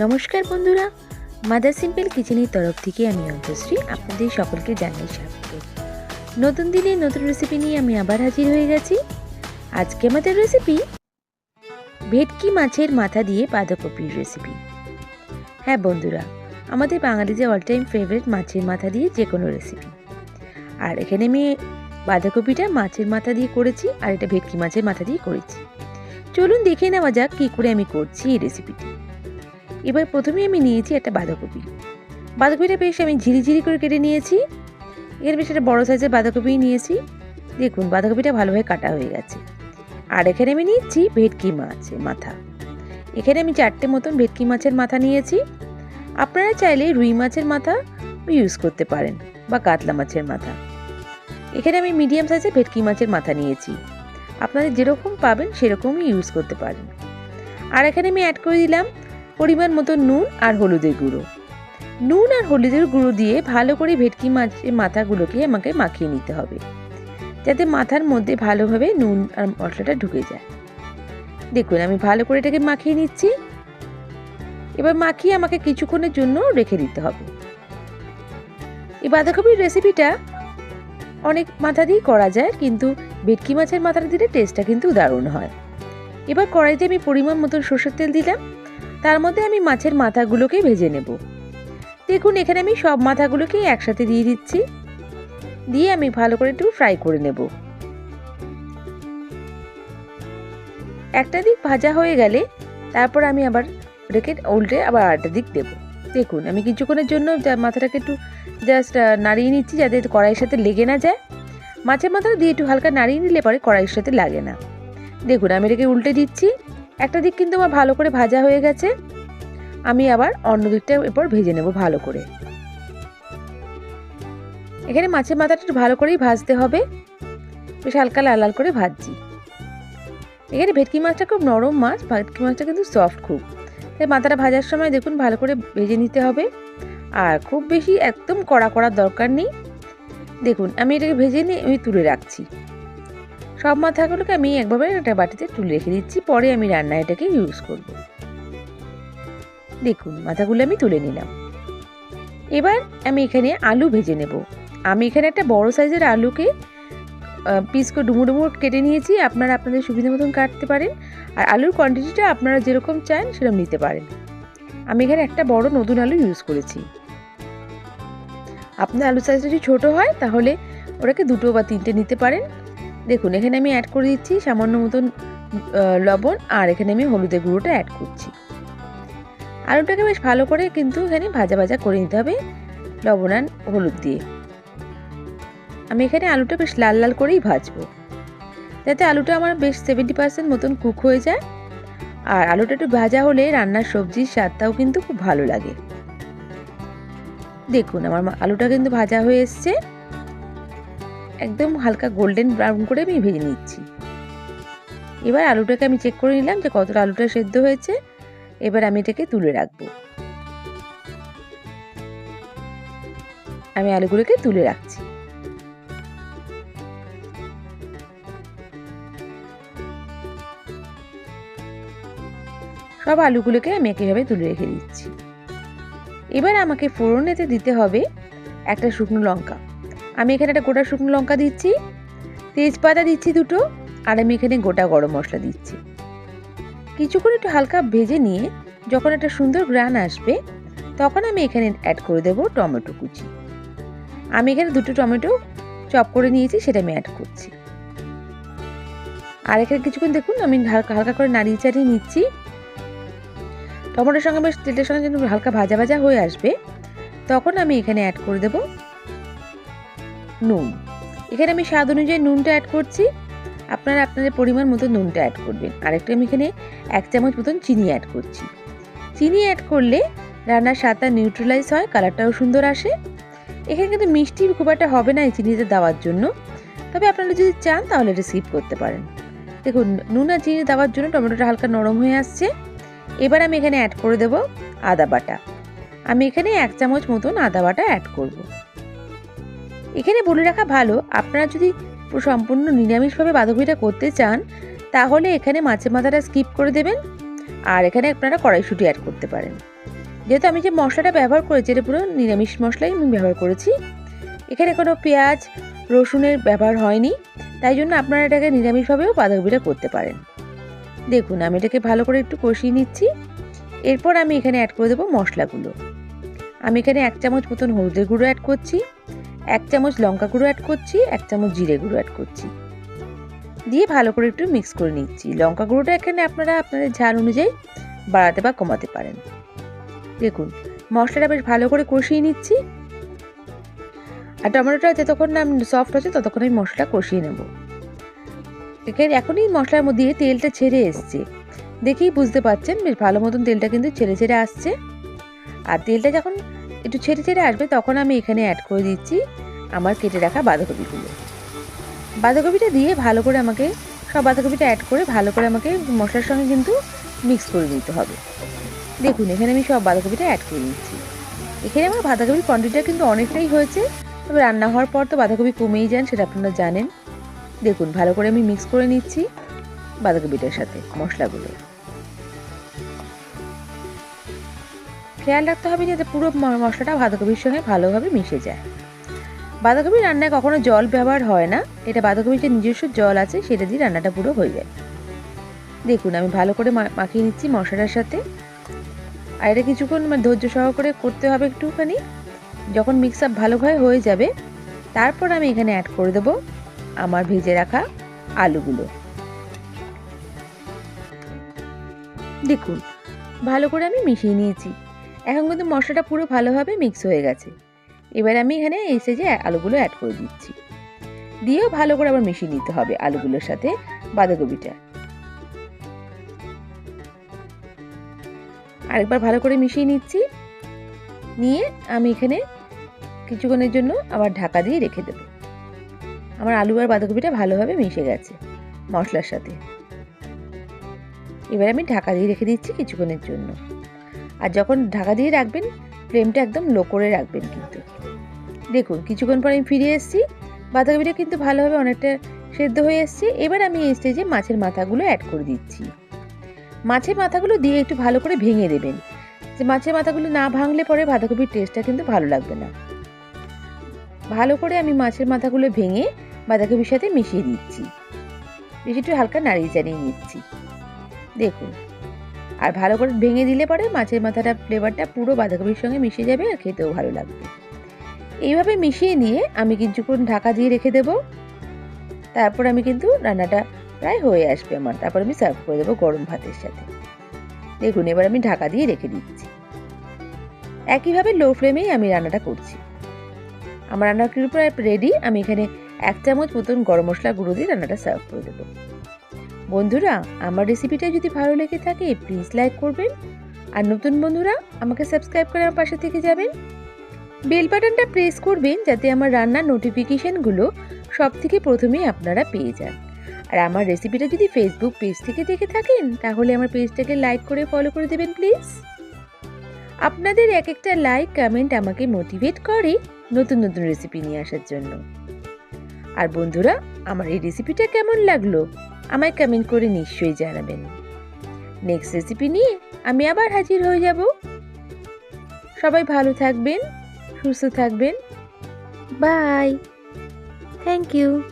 নমস্কার বন্ধুরা mother simple কিচেনের তরফ থেকে আমি অন্তশ্রী আপনাদের সকলকে জানাই স্বাগত। নতুন দিনে নতুন রেসিপি নিয়ে আমি আবার হাজির হয়ে গেছি। আজকে আমাদের রেসিপি ভেটকি মাছের মাথা দিয়ে বাঁধাকপির রেসিপি হ্যাঁ বন্ধুরা, আমাদের বাঙালিদের অল টাইম ফেভারিট মাছের মাথা দিয়ে যে কোনো রেসিপি আর এখানে আমি বাঁধাকপিটা মাছের মাথা দিয়ে করেছি আর এটা ভেটকি মাছের মাথা দিয়ে করেছি। চলুন দেখে নেওয়া যাক কী করে আমি করছি এই রেসিপিটি এবার প্রথমে আমি নিয়েছি একটা বাঁধাকপি। বাঁধাকপিটা বেশ আমি ঝিরিঝিরি করে কেটে নিয়েছি। এখানে বেশ একটা বড়ো সাইজের বাঁধাকপি নিয়েছি। দেখুন, বাঁধাকপিটা ভালোভাবে কাটা হয়ে গেছে। আর এখানে আমি নিচ্ছি ভেটকি মাছের মাথা। এখানে আমি চারটে মতন ভেটকি মাছের মাথা নিয়েছি। আপনারা চাইলে রুই মাছের মাথা ইউজ করতে পারেন বা কাতলা মাছের মাথা। এখানে আমি মিডিয়াম সাইজের ভেটকি মাছের মাথা নিয়েছি। আপনাদের যেরকম পাবেন সেরকমই ইউজ করতে পারেন। আর এখানে আমি অ্যাড করে দিলাম পরিমাণ মতো নুন আর হলুদের গুঁড়ো। নুন আর হলুদের গুঁড়ো দিয়ে ভালো করে ভেটকি মাছের মাথাগুলোকে আমাকে মাখিয়ে নিতে হবে। যাতে মাথার মধ্যে ভালোভাবে নুন আর মশলাটা ঢুকে যায়। দেখুন, আমি ভালো করে এটাকে মাখিয়ে নিচ্ছি। এবার মাখিয়ে আমাকে কিছুক্ষণের জন্য রেখে দিতে হবে। এই বাঁধাকপির রেসিপিটা অনেক মাথা দিয়েই করা যায়, কিন্তু ভেটকি মাছের মাথাটা দিলে টেস্টটা কিন্তু দারুণ হয়। এবার কড়াইতে আমি পরিমাণ মতন সর্ষের তেল দিলাম। তার মধ্যে আমি মাছের মাথাগুলোকে ভেজে নেব। দেখুন, এখানে আমি সব মাথাগুলোকে একসাথে দিয়ে দিচ্ছি। দিয়ে আমি ভালো করে একটু ফ্রাই করে নেব। একটা দিক ভাজা হয়ে গেলে তারপর আমি আবার রেখে উল্টে আবার আরেকটা দিক দেব। দেখুন, আমি কিছুক্ষণের জন্য মাথাটাকে একটু জাস্ট নাড়িয়ে নিচ্ছি যাতে কড়াইয়ের সাথে লেগে না যায়। মাছের মাথাটা দিয়ে একটু হালকা নাড়িয়ে নিলে পরে কড়াইয়ের সাথে লাগে না। দেখুন, আমি এটাকে উল্টে দিচ্ছি। একটা দিক কিন্তু আমার ভালো করে ভাজা হয়ে গেছে। আমি আবার অন্য দিকটা এরপর ভেজে নেব ভালো করে। এখানে মাছের মাথাটা একটু ভালো করেই ভাজতে হবে। বেশ হালকা লাল লাল করে ভাজছি। এখানে ভেটকি মাছটা খুব নরম মাছ, ভেটকি মাছটা কিন্তু সফট খুব। তাই মাথাটা ভাজার সময় দেখুন ভালো করে ভেজে নিতে হবে। আর খুব বেশি একদম কড়া করার দরকার নেই। দেখুন, আমি এটাকে ভেজে নিয়ে আমি তুলে রাখছি। সব মাথাগুলোকে আমি একভাবে একটা বাটিতে তুলে রেখে দিচ্ছি, পরে আমি রান্না এটাকে ইউজ করব। দেখুন, মাথাগুলো আমি তুলে নিলাম। এবার আমি এখানে আলু ভেজে নেব। আমি এখানে একটা বড় সাইজের আলুকে পিস করে ডুমো ডুমো কেটে নিয়েছি, আপনারা আপনাদের সুবিধা মতন কাটতে পারেন। আর আলুর কোয়ান্টিটিটা আপনারা যেরকম চান, সেরকম নিতে পারেন। আমি এখানে একটা বড় নতুন আলু ইউজ করেছি। আপনার আলু সাইজটা যদি ছোটো হয়, তাহলে ওটাকে দুটো বা তিনটে নিতে পারেন। দেখুন, এখানে আমি অ্যাড করে দিচ্ছি সামান্য মতন লবণ আর এখানে আমি হলুদের গুঁড়োটা অ্যাড করছি। আলুটাকে বেশ ভালো করে কিন্তু এখানে ভাজা ভাজা করে নিতে হবে লবণ আর হলুদ দিয়ে। আমি এখানে আলুটা বেশ লাল লাল করেই ভাজবো। যাতে আলুটা আমার বেশ সেভেন্টি পার্সেন্ট মতন কুক হয়ে যায়। আর আলুটা একটু ভাজা হলে রান্নার সবজির স্বাদটাও কিন্তু খুব ভালো লাগে। দেখুন, আমার আলুটা কিন্তু ভাজা হয়ে এসছে। একদম হালকা গোল্ডেন ব্রাউন করে আমি ভেজে নিচ্ছি। এবার আলুটাকে আমি চেক করে নিলাম যে কতটা আলুটা সেদ্ধ হয়েছে। এবার আমি এটাকে তুলে রাখব। আমি আলুগুলোকে তুলে রাখছি। সব আলুগুলোকে আমি একইভাবে তুলে রেখে দিচ্ছি। এবার আমাকে ফোড়নেতে দিতে হবে একটা শুকনো লঙ্কা। আমি এখানে একটা গোটা শুকনো লঙ্কা দিচ্ছি, তেজপাতা দিচ্ছি দুটো, আর আমি এখানে গোটা গরম মশলা দিচ্ছি। কিছুক্ষণ একটু হালকা ভেজে নিয়ে যখন একটা সুন্দর গ্রান আসবে, তখন আমি এখানে অ্যাড করে দেব টমেটো কুচি। আমি এখানে দুটো টমেটো চপ করে নিয়েছি, সেটা আমি অ্যাড করছি। আর এখানে কিছুক্ষণ দেখুন, আমি হালকা হালকা করে নাড়িয়ে চাড়িয়ে নিচ্ছি। টমেটোর সঙ্গে বেশ তেলের সঙ্গে যেন হালকা ভাজা ভাজা হয়ে আসবে, তখন আমি এখানে অ্যাড করে দেব নুন। এখানে আমি স্বাদ অনুযায়ী নুনটা অ্যাড করছি। আপনারা আপনাদের পরিমাণ মতো নুনটা অ্যাড করবেন। আরেকটা আমি এখানে এক চামচ মতন চিনি অ্যাড করছি। চিনি অ্যাড করলে রান্নার স্বাদটা নিউট্রালাইজ হয় কালারটাও সুন্দর আসে। এখানে কিন্তু মিষ্টি খুব একটা হবে না এই চিনিতে দেওয়ার জন্য। তবে আপনারা যদি চান তাহলে এটা স্কিপ করতে পারেন। দেখুন, নুন আর চিনি দেওয়ার জন্য টমেটোটা হালকা নরম হয়ে আসছে। এবার আমি এখানে অ্যাড করে দেব আদা বাটা। আমি এখানে এক চামচ মতন আদা বাটা অ্যাড করব। এখানে বলে রাখা ভালো, আপনারা যদি সম্পূর্ণ নিরামিষভাবে বাঁধাকপিটা করতে চান, তাহলে এখানে মাছের মাথাটা স্কিপ করে দেবেন, আর এখানে আপনারা কড়াইশুঁটি অ্যাড করতে পারেন। যেহেতু আমি যে মশলাটা ব্যবহার করেছি, এটা পুরো নিরামিষ মশলাই আমি ব্যবহার করেছি। এখানে কোনো পেঁয়াজ, রসুনের ব্যবহার হয়নি, তাই জন্য আপনারা এটাকে নিরামিষভাবেও বাঁধাকপিটা করতে পারেন। দেখুন, আমি এটাকে ভালো করে একটু কষিয়ে নিচ্ছি। এরপর আমি এখানে অ্যাড করে দেবো মশলাগুলো। আমি এখানে এক চামচ মতন হলুদের গুঁড়ো অ্যাড করছি। এক চামচ লঙ্কা গুঁড়ো অ্যাড করছি, এক চামচ জিরে গুঁড়ো অ্যাড করছি। দিয়ে ভালো করে একটু মিক্স করে নিচ্ছি। লঙ্কা গুঁড়োটা এখানে আপনারা আপনাদের ঝাল অনুযায়ী বাড়াতে বা কমাতে পারেন। দেখুন, মশলাটা বেশ ভালো করে কষিয়ে নিচ্ছি। আর টমেটোটা যতক্ষণ না সফট হচ্ছে ততক্ষণ আমি মশলা কষিয়ে নেব। এখানে এখনই মশলার মধ্যে তেলটা ছেড়ে এসছে। দেখেই বুঝতে পারছেন, বেশ ভালো মতন তেলটা কিন্তু ছেড়ে ছেড়ে আসছে। আর তেলটা যখন একটু ছেড়ে ছেড়ে আসবে, তখন আমি এখানে অ্যাড করে দিচ্ছি আমার কেটে রাখা বাঁধাকপিগুলো। বাঁধাকপিটা দিয়ে ভালো করে আমাকে, সব বাঁধাকপিটা অ্যাড করে ভালো করে আমাকে মশলার সঙ্গে কিন্তু মিক্স করে নিতে হবে। দেখুন, এখানে আমি সব বাঁধাকপিটা অ্যাড করে নিচ্ছি। এখানে আমার বাঁধাকপির কোয়ান্টিটিটা কিন্তু অনেকটাই হয়েছে, তবে রান্না হওয়ার পর তো বাঁধাকপি কমেই যান, সেটা আপনারা জানেন। দেখুন, ভালো করে আমি মিক্স করে নিচ্ছি বাঁধাকপিটার সাথে মশলাগুলো। খেয়াল রাখতে হবে যাতে পুরো মশলাটা বাঁধাকপির সঙ্গে ভালোভাবে মিশে যায়। বাঁধাকপি রান্নায় কখনো জল ব্যবহার হয় না। এটা বাঁধাকপির যে নিজস্ব জল আছে, সেটা দিয়ে রান্নাটা পুরো হয়ে যায়। দেখুন, আমি ভালো করে মাখিয়ে নিচ্ছি মশলার সাথে। আর এটা কিছুক্ষণ মানে ধৈর্য সহকারে করতে হবে একটুখানি। যখন মিক্স আপ ভালোভাবে হয়ে যাবে, তারপর আমি এখানে অ্যাড করে দেবো আমার ভেজে রাখা আলুগুলো। দেখুন, ভালো করে আমি মিশিয়ে নিয়েছি। এখন কিন্তু মশলাটা পুরো ভালোভাবে মিক্স হয়ে গেছে। এবার আমি এখানে এই সাইজে আলুগুলো অ্যাড করে দিচ্ছি। দিয়েও ভালো করে আবার মিশিয়ে নিতে হবে আলুগুলোর সাথে বাঁধাকপিটা। আরেকবার ভালো করে মিশিয়ে নিচ্ছি। নিয়ে আমি এখানে কিছুক্ষণের জন্য আবার ঢাকা দিয়ে রেখে দেব। আমার আলু আর বাঁধাকপিটা ভালোভাবে মিশে গেছে মশলার সাথে। এবার আমি ঢাকা দিয়ে রেখে দিচ্ছি কিছুক্ষণের জন্য। আর যখন ঢাকা দিয়ে রাখবেন ফ্লেমটা একদম লো করে রাখবেন কিন্তু। দেখুন, কিছুক্ষণ পর আমি ফিরে এসেছি। বাঁধাকপিটা কিন্তু ভালোভাবে অনেকটা সেদ্ধ হয়ে এসছে। এবার আমি এই স্টেজে মাছের মাথাগুলো অ্যাড করে দিচ্ছি। মাছের মাথাগুলো দিয়ে একটু ভালো করে ভেঙে দেবেন। যে মাছের মাথাগুলো না ভাঙলে পরে বাঁধাকপির টেস্টটা কিন্তু ভালো লাগবে না। ভালো করে আমি মাছের মাথাগুলো ভেঙে বাঁধাকপির সাথে মিশিয়ে দিচ্ছি। বেশি একটু হালকা নাড়িয়ে চাড়িয়ে নিচ্ছি। দেখুন আর ভালো করে ভেঙে দিলে পরে মাছের মাথাটা ফ্লেভারটা পুরো বাঁধাকপির সঙ্গে মিশে যাবে আর খেতেও ভালো লাগবে। এইভাবে মিশিয়ে নিয়ে আমি কিছুক্ষণ ঢাকা দিয়ে রেখে দেব। তারপর আমি কিন্তু রান্নাটা প্রায় হয়ে আসবে আমার। তারপর আমি সার্ভ করে দেবো গরম ভাতের সাথে। দেখুন, এবার আমি ঢাকা দিয়ে রেখে দিচ্ছি। একইভাবে লো ফ্লেমেই আমি রান্নাটা করছি। আমার রান্নার প্রায় রেডি আমি এখানে এক চামচ মতন গরম মশলা গুঁড়ো দিয়ে রান্নাটা সার্ভ করে দেবো। বন্ধুরা, আমার রেসিপিটা যদি ভালো লেগে থাকে প্লিজ লাইক করবেন। আর নতুন বন্ধুরা, আমাকে সাবস্ক্রাইব করে আমার পাশে থেকে যাবেন। বেল বাটনটা প্রেস করবেন, যাতে আমার রান্নার নোটিফিকেশানগুলো সব থেকে প্রথমেই আপনারা পেয়ে যান। আর আমার রেসিপিটা যদি ফেসবুক পেজ থেকে দেখে থাকেন, তাহলে আমার পেজটাকে লাইক করে ফলো করে দেবেন প্লিজ আপনাদের এক একটা লাইক কমেন্ট আমাকে মোটিভেট করে নতুন নতুন রেসিপি নিয়ে আসার জন্য। আর বন্ধুরা, আমার এই রেসিপিটা কেমন লাগল? আমায় কমেন্ট করে নিশ্চয়ই জানাবেন। নেক্সট রেসিপি নিয়ে আমি আবার হাজির হয়ে যাব। সবাই ভালো থাকবেন, সুস্থ থাকবেন। Bye thank you